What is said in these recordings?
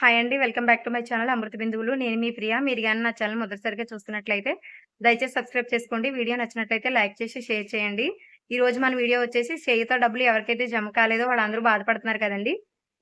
Hi అండి welcome back to my channel అమృత బిందువులు. నేను మీ ప్రియా. మీరు కానీ నా ఛానల్ మొదటిసారిగా చూస్తున్నట్లయితే దయచేసి సబ్స్క్రైబ్ చేసుకోండి. వీడియో నచ్చినట్లయితే లైక్ చేసి షేర్ చేయండి. ఈ రోజు మన వీడియో వచ్చేసి చేయితో డబ్బులు ఎవరికైతే జమ కాలేదో వాళ్ళందరూ బాధపడుతున్నారు కదండి.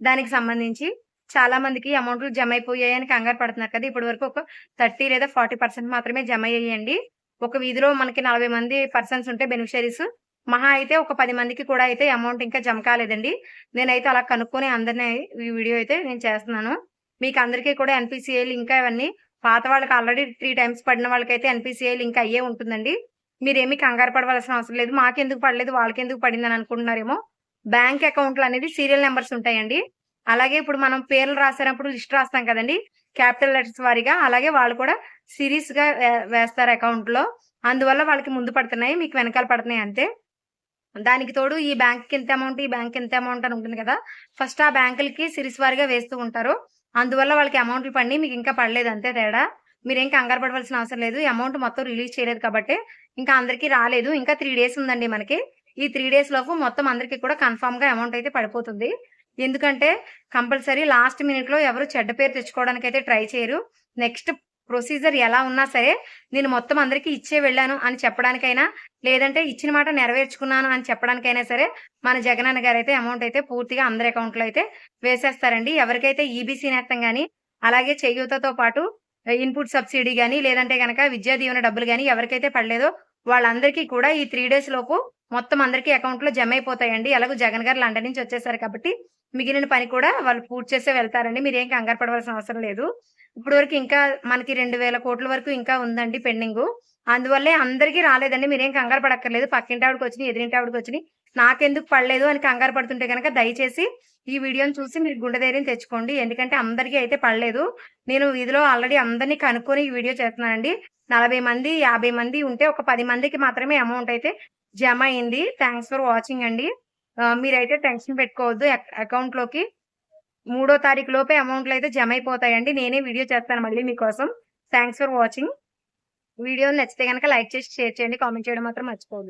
దానికి సంబంధించి చాలా మందికి అమౌంట్లు జమ అయిపోయాయని కంగారు పడుతున్నారు కదా. ఇప్పటి వరకు ఒక థర్టీ లేదా ఫార్టీ పర్సెంట్ మాత్రమే జమ అయ్యండి ఒక వీధిలో మనకి నలభై మంది పర్సన్స్ ఉంటే బెనిఫిషరీస్ మహా అయితే ఒక పది మందికి కూడా అయితే అమౌంట్ ఇంకా జమ కాలేదండి. నేనైతే అలా కనుక్కొని అందరినీ ఈ వీడియో అయితే నేను చేస్తున్నాను. మీకు అందరికీ కూడా ఎన్పిసిఐలు ఇంకా ఇవన్నీ పాత వాళ్ళకి ఆల్రెడీ త్రీ టైమ్స్ పడిన వాళ్ళకైతే ఎన్పిసిఐలు ఇంకా అయ్యే ఉంటుందండి. మీరేమీ కంగారు పడవలసిన అవసరం లేదు. మాకెందుకు పడలేదు వాళ్ళకి ఎందుకు పడిందని అనుకుంటున్నారేమో. బ్యాంక్ అకౌంట్లు అనేది సీరియల్ నెంబర్స్ ఉంటాయండి. అలాగే ఇప్పుడు మనం పేర్లు రాసినప్పుడు లిస్ట్ రాస్తాం కదండి. క్యాపిటల్ లెటర్స్ వారిగా. అలాగే వాళ్ళు కూడా సిరీస్గా వేస్తారు అకౌంట్లో అందువల్ల వాళ్ళకి ముందు పడుతున్నాయి మీకు వెనకాల పడుతున్నాయి అంతే. దానికి తోడు ఈ బ్యాంక్ ఎంత అమౌంట్ ఈ బ్యాంక్ ఎంత అమౌంట్ అని ఉంటుంది కదా? ఫస్ట్ ఆ బ్యాంకులకి సిరీస్ వారిగా వేస్తూ ఉంటారు. అందువల్ల వాళ్ళకి అమౌంట్లు పడి మీకు ఇంకా పడలేదు అంతే తేడా. మీరేం కంగారు పడవలసిన అవసరం లేదు. ఈ అమౌంట్ మొత్తం రిలీజ్ చేయలేదు కాబట్టి ఇంకా అందరికీ రాలేదు. ఇంకా త్రీ డేస్ ఉందండి మనకి. ఈ త్రీ డేస్ లోపు మొత్తం అందరికీ కూడా కన్ఫామ్గా అమౌంట్ అయితే పడిపోతుంది. ఎందుకంటే కంపల్సరీ లాస్ట్ మినిట్లో ఎవరు చెడ్డ పేరు తెచ్చుకోవడానికి అయితే ట్రై చేయరు. నెక్స్ట్ ప్రొసీజర్ ఎలా ఉన్నా సరే నేను మొత్తం అందరికీ ఇచ్చే వెళ్ళాను అని చెప్పడానికైనా లేదంటే ఇచ్చిన మాట నెరవేర్చుకున్నాను అని చెప్పడానికైనా సరే మన జగనన్న గారు అయితే అమౌంట్ అయితే పూర్తిగా అందరి అకౌంట్లో అయితే వేసేస్తారండి. ఎవరికైతే ఈబీసీ నేస్తం కానీ అలాగే చేయూతతో పాటు ఇన్పుట్ సబ్సిడీ కానీ లేదంటే కనుక విద్యా దీవెన డబ్బులు కానీ ఎవరికైతే పడలేదో వాళ్ళందరికీ కూడా ఈ త్రీ డేస్ లోపు మొత్తం అందరికీ అకౌంట్లో జమ అయిపోతాయండి. ఎలాగో జగన్ గారు లండన్ నుంచి వచ్చేసారు కాబట్టి మిగిలిన పని కూడా వాళ్ళు పూర్తి చేసే వెళ్తారండి. మీరేం కంగారు పడవలసిన అవసరం లేదు. ఇప్పుడు వరకు ఇంకా మనకి రెండు వేల కోట్ల వరకు ఇంకా ఉందండి పెండింగ్. అందువల్లే అందరికీ రాలేదండి. మీరేం కంగారు పడక్కర్లేదు. పక్కింటి ఆవిడకి వచ్చినాయి ఎదిరింటి ఆవిడకి వచ్చినాయి. నాకెందుకు పడలేదు అని కంగారు పడుతుంటే కనుక దయచేసి ఈ వీడియోని చూసి మీరు గుండె ధైర్యం తెచ్చుకోండి. ఎందుకంటే అందరికీ అయితే పడలేదు. నేను వీధిలో ఆల్రెడీ అందరినీ కనుక్కొని ఈ వీడియో చేస్తున్నానండి. నలభై మంది యాభై మంది ఉంటే ఒక పది మందికి మాత్రమే అమౌంట్ అయితే జమ అయింది. థ్యాంక్స్ ఫర్ వాచింగ్ అండి. మీరైతే టెన్షన్ పెట్టుకోవద్దు. అకౌంట్లోకి మూడో తారీఖు లోపే అమౌంట్లు అయితే జమ అయిపోతాయండి. నేనే వీడియో చేస్తాను మళ్ళీ మీకోసం. Thanks for watching. వీడియో నచ్చితే కనుక లైక్ చేసి షేర్ చేయండి. కామెంట్ చేయడం మాత్రం మర్చిపోదు